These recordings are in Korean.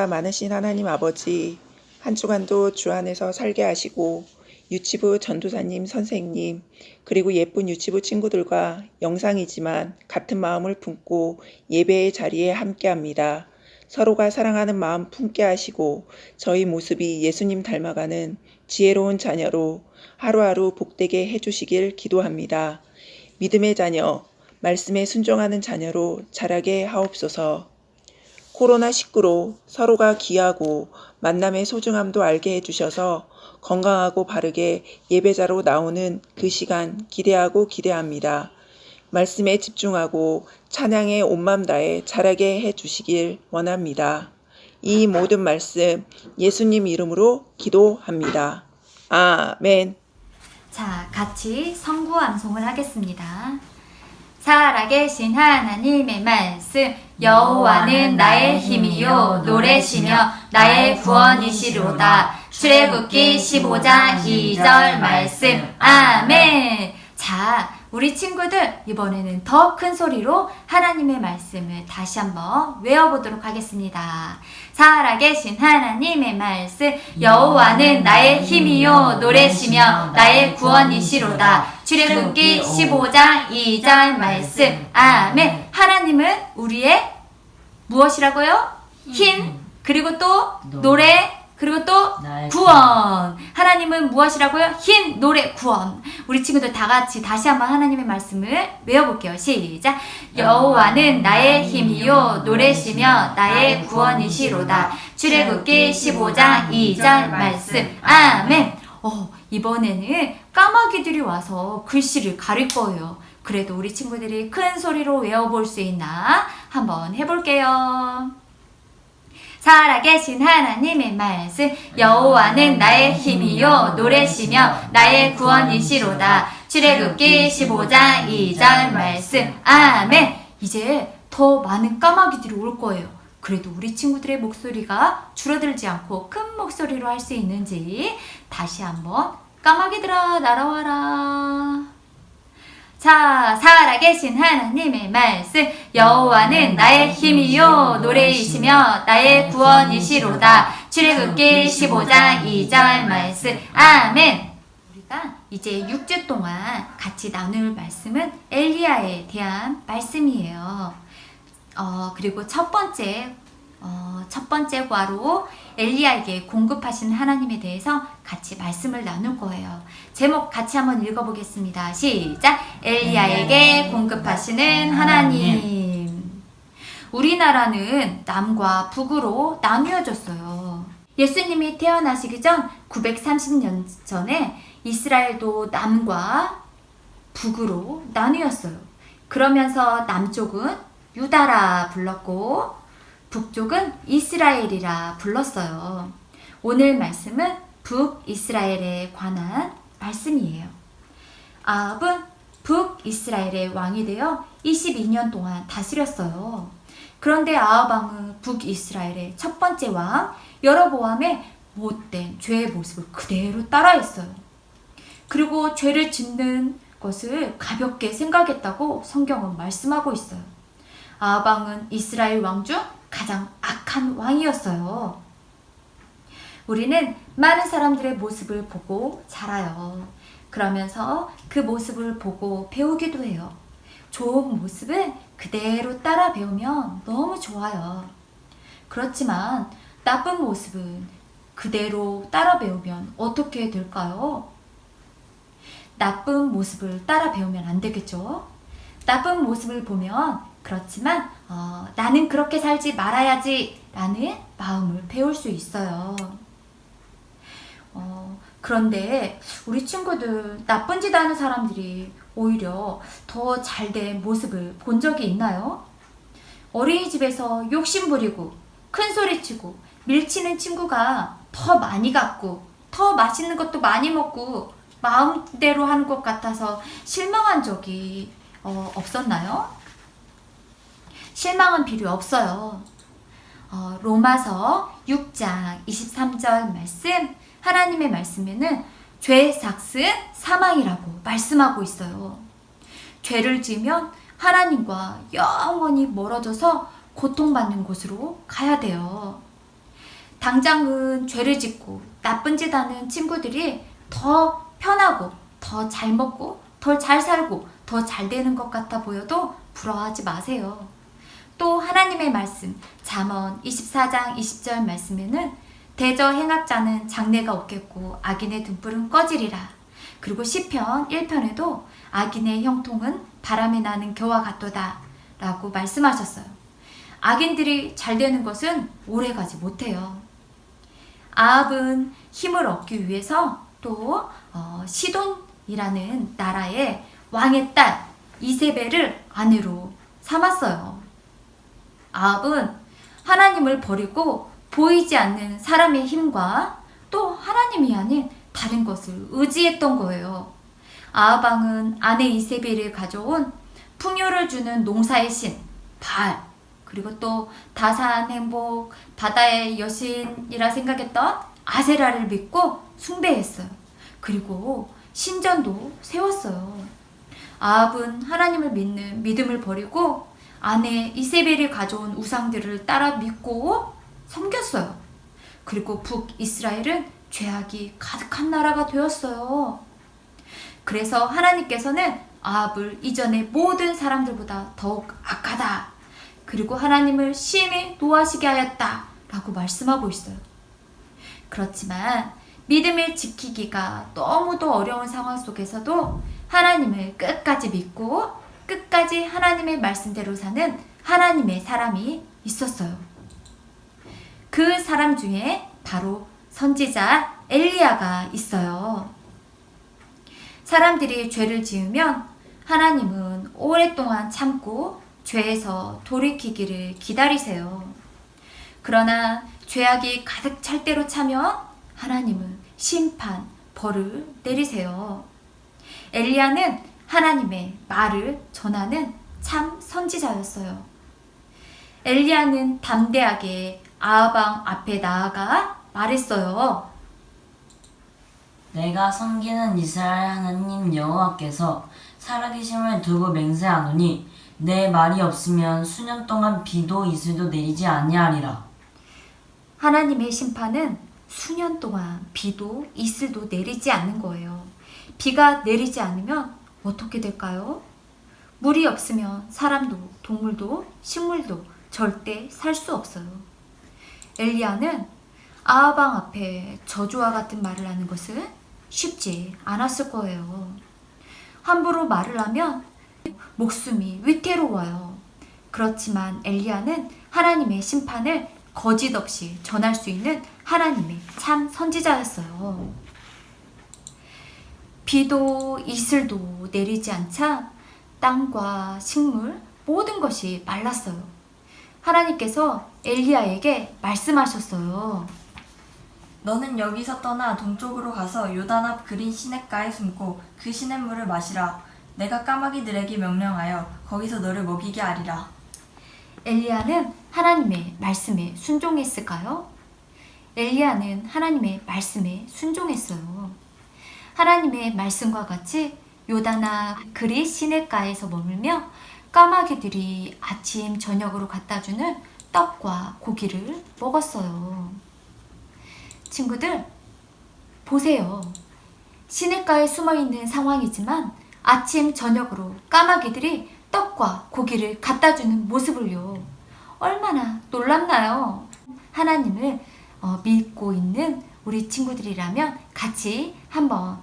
은혜가 많으신 하나님 아버지, 한 주간도 주 안에서 살게 하시고, 유치부 전도사님 선생님, 그리고 예쁜 유치부 친구들과 영상이지만 같은 마음을 품고 예배의 자리에 함께 합니다. 서로가 사랑하는 마음 품게 하시고, 저희 모습이 예수님 닮아가는 지혜로운 자녀로 하루하루 복되게 해주시길 기도합니다. 믿음의 자녀, 말씀에 순종하는 자녀로 자라게 하옵소서. 코로나19로 서로가 귀하고 만남의 소중함도 알게 해주셔서 건강하고 바르게 예배자로 나오는 그 시간 기대하고 기대합니다. 말씀에 집중하고 찬양에 온맘 다해 자라게 해주시길 원합니다. 이 모든 말씀 예수님 이름으로 기도합니다. 아멘. 자, 같이 성구 암송을 하겠습니다. 살아계신 하나님의 말씀 여호와는 나의 힘이요 노래시며 나의 구원이시로다. 출애굽기 15장 2절 말씀. 아멘. 자 우리 친구들 이번에는 더 큰 소리로 하나님의 말씀을 다시 한번 외워보도록 하겠습니다 살아계신 하나님의 말씀 여호와는 나의 힘이요 노래시며 나의 구원이시로다. 출애굽기 15장 2절 말씀. 아멘. 하나님은 우리의 무엇이라고요? 힘 그리고 또 노래 그리고 또 구원. 하나님은 무엇이라고요? 힘 노래 구원. 우리 친구들 다 같이 다시 한번 하나님의 말씀을 외워볼게요. 시작. 여호와는 나의 힘이요. 노래시며 나의 구원이시로다. 출애굽기 15장 2절 말씀. 아멘. 어, 이번에는 까마귀들이 와서 글씨를 가릴 거예요. 그래도 우리 친구들이 큰 소리로 외워볼 수 있나? 한번 해볼게요. 살아계신 하나님의 말씀 여호와는 나의 힘이요 노래시며 나의 구원이시로다. 출애굽기 15장 2절 말씀. 아멘. 이제 더 많은 까마귀들이 올 거예요. 그래도 우리 친구들의 목소리가 줄어들지 않고 큰 목소리로 할 수 있는지 다시 한번 까마귀들아 날아와라 자, 살아계신 하나님의 말씀. 여호와는 나의 힘이요 노래이시며 나의 구원이시로다. 출애굽기 15장 2절 말씀. 아멘. 우리가 이제 6주 동안 같이 나눌 말씀은 엘리야에 대한 말씀이에요. 어, 그리고 첫 번째 어, 첫 번째 과로 엘리야에게 공급하신 하나님에 대해서 같이 말씀을 나눌 거예요. 제목 같이 한번 읽어보겠습니다. 시작. 엘리야에게 공급하시는 하나님. 우리나라는 남과 북으로 나뉘어졌어요. 예수님이 태어나시기 전 930년 전에 이스라엘도 남과 북으로 나뉘었어요. 그러면서 남쪽은 유다라 불렀고 북쪽은 이스라엘이라 불렀어요. 오늘 말씀은 북이스라엘에 관한 말씀이에요. 아합은 북이스라엘의 왕이 되어 22년 동안 다스렸어요. 그런데 아합 왕은 북이스라엘의 첫 번째 왕 여로보암의 못된 죄의 모습을 그대로 따라했어요. 그리고 죄를 짓는 것을 가볍게 생각했다고 성경은 말씀하고 있어요. 아합 왕은 이스라엘 왕 중 가장 악한 왕이었어요. 우리는 많은 사람들의 모습을 보고 자라요. 그러면서 그 모습을 보고 배우기도 해요. 좋은 모습은 그대로 따라 배우면 너무 좋아요. 그렇지만 나쁜 모습은 그대로 따라 배우면 어떻게 될까요? 나쁜 모습을 따라 배우면 안 되겠죠? 나쁜 모습을 보면 그렇지만 어, 나는 그렇게 살지 말아야지 라는 마음을 배울 수 있어요. 어, 그런데 우리 친구들 나쁜 짓 하는 사람들이 오히려 더 잘 된 모습을 본 적이 있나요? 어린이집에서 욕심 부리고 큰 소리 치고 밀치는 친구가 더 많이 갖고 더 맛있는 것도 많이 먹고 마음대로 하는 것 같아서 실망한 적이 어, 없었나요? 실망은 필요 없어요. 어, 로마서 6장 23절 말씀 하나님의 말씀에는 죄의 삭은 사망이라고 말씀하고 있어요. 죄를 지으면 하나님과 영원히 멀어져서 고통받는 곳으로 가야 돼요. 당장은 죄를 짓고 나쁜 짓 하는 친구들이 더 편하고 더 잘 먹고 더 잘 살고 더 잘 되는 것 같아 보여도 부러워하지 마세요. 또 하나님의 말씀 잠언 24장 20절 말씀에는 대저 행악자는 장래가 없겠고 악인의 등불은 꺼지리라. 그리고 시편 1편에도 악인의 형통은 바람에 나는 겨와 같도다 라고 말씀하셨어요. 악인들이 잘 되는 것은 오래 가지 못해요. 아합은 힘을 얻기 위해서 또 어, 시돈이라는 나라의 왕의 딸 이세벨을 아내로 삼았어요. 아합은 하나님을 버리고 보이지 않는 사람의 힘과 또 하나님이 아닌 다른 것을 의지했던 거예요. 아합왕은 아내 이세벨을 가져온 풍요를 주는 농사의 신 발, 그리고 또 다산 행복, 바다의 여신이라 생각했던 아세라를 믿고 숭배했어요. 그리고 신전도 세웠어요. 아합은 하나님을 믿는 믿음을 버리고 아내 이세벨이 가져온 우상들을 따라 믿고 섬겼어요. 그리고 북이스라엘은 죄악이 가득한 나라가 되었어요. 그래서 하나님께서는 아합을 이전의 모든 사람들보다 더욱 악하다. 그리고 하나님을 심히 노하시게 하였다. 라고 말씀하고 있어요. 그렇지만 믿음을 지키기가 너무도 어려운 상황 속에서도 하나님을 끝까지 믿고 끝까지 하나님의 말씀대로 사는 하나님의 사람이 있었어요. 그 사람 중에 바로 선지자 엘리야가 있어요. 사람들이 죄를 지으면 하나님은 오랫동안 참고 죄에서 돌이키기를 기다리세요. 그러나 죄악이 가득 찰 때로 차면 하나님은 심판, 벌을 내리세요. 엘리야는 하나님의 말을 전하는 참 선지자였어요. 엘리야는 담대하게 아하방 앞에 나아가 말했어요. 내가 섬기는 이스라엘 하나님 여호와께서 살아계심을 두고 맹세하노니 내 말이 없으면 수년 동안 비도 이슬도 내리지 아니하리라. 하나님의 심판은 수년 동안 비도 이슬도 내리지 않는 거예요. 비가 내리지 않으면 어떻게 될까요? 물이 없으면 사람도 동물도 식물도 절대 살 수 없어요. 엘리야는 아하방 앞에 저주와 같은 말을 하는 것은 쉽지 않았을 거예요. 함부로 말을 하면 목숨이 위태로워요. 그렇지만 엘리야는 하나님의 심판을 거짓 없이 전할 수 있는 하나님의 참 선지자였어요. 비도 이슬도 내리지 않자 땅과 식물 모든 것이 말랐어요. 하나님께서 엘리야에게 말씀하셨어요. 너는 여기서 떠나 동쪽으로 가서 요단 앞 그린 시냇가에 숨고 그 시냇물을 마시라. 내가 까마귀들에게 명령하여 거기서 너를 먹이게 하리라. 엘리야는 하나님의 말씀에 순종했을까요? 엘리야는 하나님의 말씀에 순종했어요. 하나님의 말씀과 같이 요다나 그리 시냇가에서 머물며 까마귀들이 아침 저녁으로 갖다 주는 떡과 고기를 먹었어요. 친구들 보세요. 시냇가에 숨어 있는 상황이지만 아침 저녁으로 까마귀들이 떡과 고기를 갖다 주는 모습을요. 얼마나 놀랍나요? 하나님을 어, 믿고 있는 우리 친구들이라면 같이 한번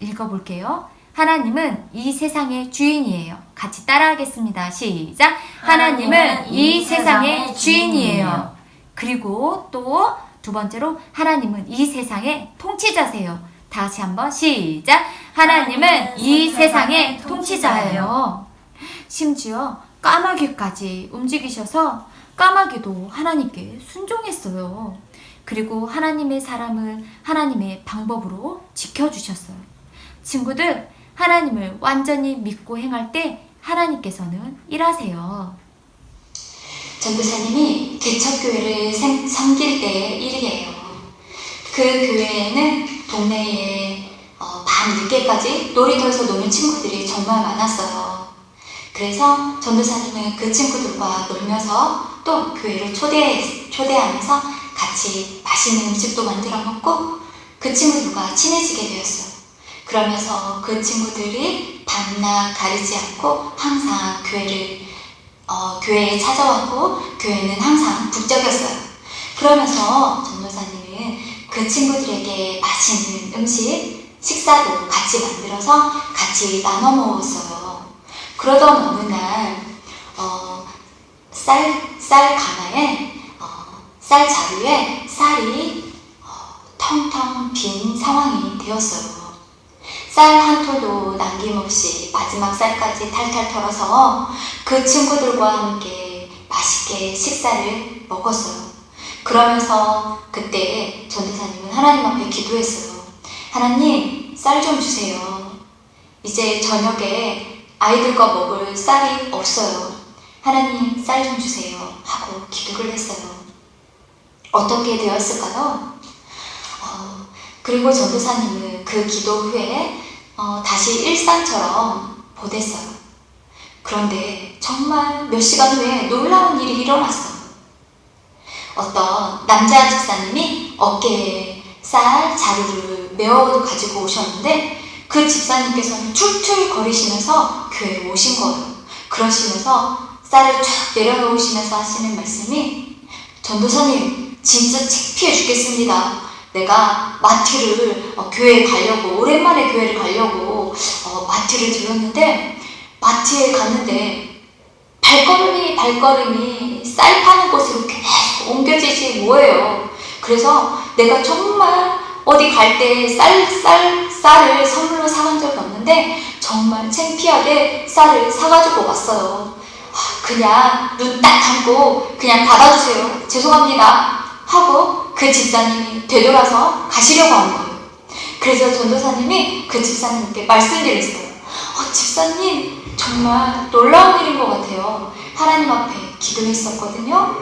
읽어볼게요. 하나님은 이 세상의 주인이에요. 같이 따라하겠습니다. 시작. 하나님은 이 세상의 주인이에요. 그리고 또 두 번째로 하나님은 이 세상의 통치자세요. 다시 한번 시작. 하나님은 이 세상의 통치자예요. 심지어 까마귀까지 움직이셔서 까마귀도 하나님께 순종했어요. 그리고 하나님의 사람을 하나님의 방법으로 지켜주셨어요. 친구들, 하나님을 완전히 믿고 행할 때 하나님께서는 일하세요. 전도사님이 개척교회를 생- 섬길 때의 일이에요. 그 교회에는 동네에 어, 밤 늦게까지 놀이터에서 노는 친구들이 정말 많았어요. 그래서 전도사님은 그 친구들과 놀면서 또 교회를 초대, 초대하면서 같이 맛있는 음식도 만들어 먹고 그 친구들과 친해지게 되었어요. 그러면서 그 친구들이 밤낮 가리지 않고 항상 교회를 어, 교회에 찾아왔고 교회는 항상 북적였어요. 그러면서 전도사님은 그 친구들에게 맛있는 음식, 식사도 같이 만들어서 같이 나눠 먹었어요. 그러던 어느 날, 어, 쌀, 쌀 가마에, 어, 쌀 자루에 쌀이 어, 텅텅 빈 상황이 되었어요. 쌀 한 톨도 남김없이 마지막 쌀까지 탈탈 털어서 그 친구들과 함께 맛있게 식사를 먹었어요. 그러면서 그때 전도사님은 하나님 앞에 기도했어요. 하나님, 쌀 좀 주세요. 이제 저녁에 아이들과 먹을 쌀이 없어요. 하나님, 쌀 좀 주세요. 하고 기도를 했어요. 어떻게 되었을까요? 어, 그리고 전도사님은 그 기도 후에 어, 다시 일상처럼 보냈어요. 그런데 정말 몇 시간 후에 놀라운 일이 일어났어요. 어떤 남자 집사님이 어깨에 쌀 자루를 메어 가지고 오셨는데 그 집사님께서는 툴툴 거리시면서 교회에 오신 거예요. 그러시면서 쌀을 쫙 내려놓으시면서 하시는 말씀이 전도사님 진짜 창피해 죽겠습니다. 내가 마트를 어, 교회에 가려고 오랜만에 교회를 가려고 어, 마트를 들렀는데 마트에 갔는데 발걸음이 발걸음이 쌀 파는 곳으로 계속 옮겨지지 뭐예요. 그래서 내가 정말 어디 갈 때 쌀, 쌀, 쌀을 선물로 사간 적이 없는데 정말 창피하게 쌀을 사가지고 왔어요. 아, 그냥 눈 딱 감고 그냥 받아주세요. 죄송합니다. 하고 그 집사님이 되돌아서 가시려고 하는 거예요. 그래서 전도사님이 그 집사님께 말씀드렸어요. 어, 집사님, 정말 놀라운 일인 것 같아요. 하나님 앞에 기도했었거든요.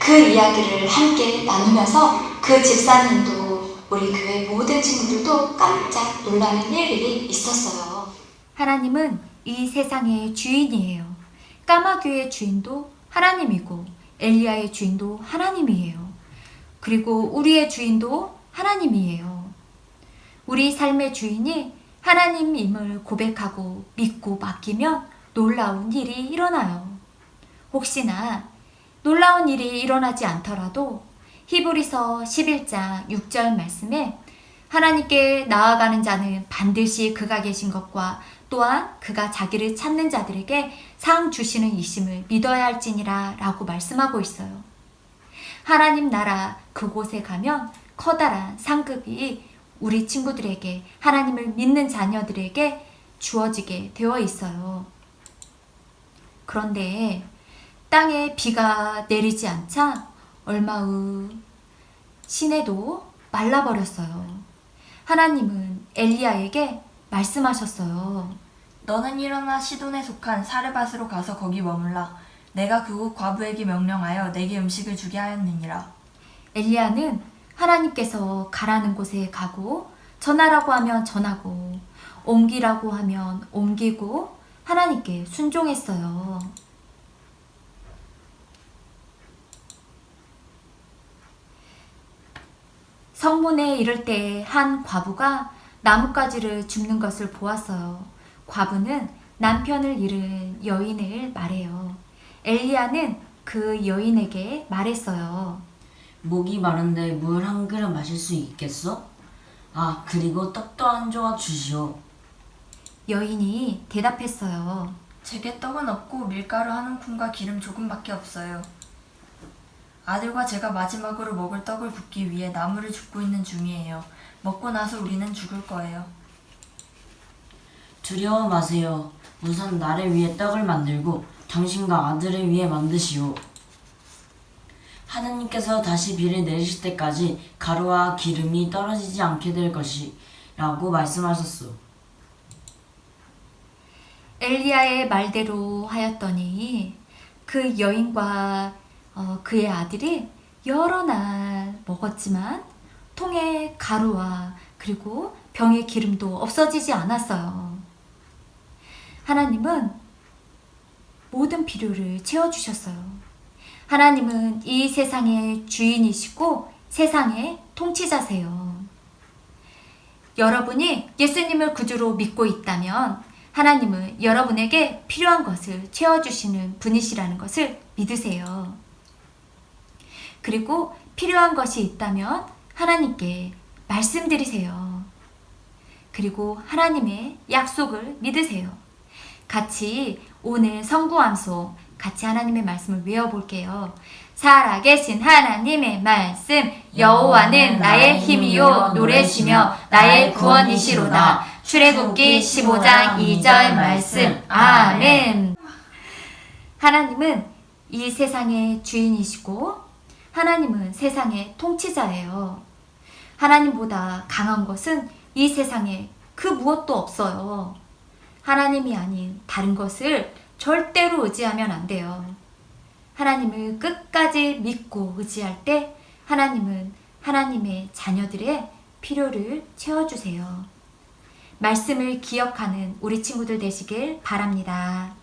그 이야기를 함께 나누면서 그 집사님도 우리 교회 모든 친구들도 깜짝 놀라는 일들이 있었어요. 하나님은 이 세상의 주인이에요. 까마귀의 주인도 하나님이고 엘리야의 주인도 하나님이에요. 그리고 우리의 주인도 하나님이에요. 우리 삶의 주인이 하나님임을 고백하고 믿고 맡기면 놀라운 일이 일어나요. 혹시나 놀라운 일이 일어나지 않더라도 히브리서 11장 6절 말씀에 하나님께 나아가는 자는 반드시 그가 계신 것과 또한 그가 자기를 찾는 자들에게 상 주시는 이심을 믿어야 할지니라 라고 말씀하고 있어요. 하나님 나라 그곳에 가면 커다란 상급이 우리 친구들에게 하나님을 믿는 자녀들에게 주어지게 되어 있어요. 그런데 땅에 비가 내리지 않자 얼마 후 시내도 말라버렸어요. 하나님은 엘리야에게 말씀하셨어요. 너는 일어나 시돈에 속한 사르밧으로 가서 거기 머물라. 내가 그곳 과부에게 명령하여 내게 음식을 주게 하였느니라. 엘리야는 하나님께서 가라는 곳에 가고 전하라고 하면 전하고 옮기라고 하면 옮기고 하나님께 순종했어요. 성문에 이를 때 한 과부가 나뭇가지를 줍는 것을 보았어요. 과부는 남편을 잃은 여인을 말해요. 엘리야는 그 여인에게 말했어요. 목이 마른데 물 한 그릇 마실 수 있겠어? 아, 그리고 떡도 한 조각 주시오. 여인이 대답했어요. 제게 떡은 없고 밀가루 한 움큼과 기름 조금밖에 없어요. 아들과 제가 마지막으로 먹을 떡을 붓기 위해 나무를 줍고 있는 중이에요. 먹고 나서 우리는 죽을 거예요. 두려워 마세요. 우선 나를 위해 떡을 만들고 당신과 아들을 위해 만드시오. 하나님께서 다시 비를 내리실 때까지 가루와 기름이 떨어지지 않게 될 것이라고 말씀하셨소. 엘리야의 말대로 하였더니 그 여인과 어, 그의 아들이 여러 날 먹었지만 통에 가루와 그리고 병에 기름도 없어지지 않았어요. 하나님은 모든 필요를 채워주셨어요. 하나님은 이 세상의 주인이시고 세상의 통치자세요. 여러분이 예수님을 구주로 믿고 있다면 하나님은 여러분에게 필요한 것을 채워주시는 분이시라는 것을 믿으세요. 그리고 필요한 것이 있다면 하나님께 말씀드리세요. 그리고 하나님의 약속을 믿으세요. 같이 오늘 성구암소 같이 하나님의 말씀을 외워볼게요. 살아계신 하나님의 말씀 여호와는 나의 힘이요 노래시며 나의 구원이시로다. 출애굽기 15장 2절 말씀 아멘. 하나님은 이 세상의 주인이시고 하나님은 세상의 통치자예요. 하나님보다 강한 것은 이 세상에 그 무엇도 없어요. 하나님이 아닌 다른 것을 절대로 의지하면 안 돼요. 하나님을 끝까지 믿고 의지할 때 하나님은 하나님의 자녀들의 필요를 채워주세요. 말씀을 기억하는 우리 친구들 되시길 바랍니다.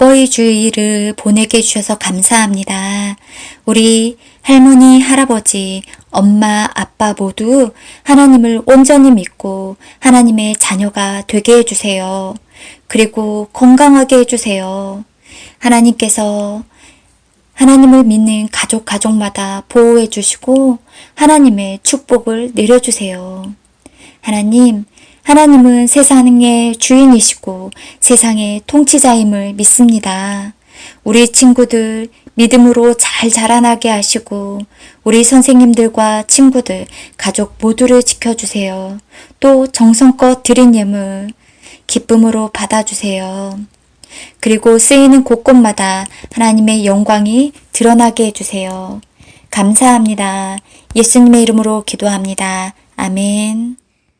어버이 주일을 보내게 해주셔서 감사합니다. 우리 할머니, 할아버지, 엄마, 아빠 모두 하나님을 온전히 믿고 하나님의 자녀가 되게 해주세요. 그리고 건강하게 해주세요. 하나님께서 하나님을 믿는 가족 가족마다 보호해 주시고 하나님의 축복을 내려주세요. 하나님, 하나님은 세상의 주인이시고 세상의 통치자임을 믿습니다. 우리 친구들 믿음으로 잘 자라나게 하시고 우리 선생님들과 친구들, 가족 모두를 지켜주세요. 또 정성껏 드린 예물 기쁨으로 받아주세요. 그리고 쓰이는 곳곳마다 하나님의 영광이 드러나게 해주세요. 감사합니다. 예수님의 이름으로 기도합니다. 아멘.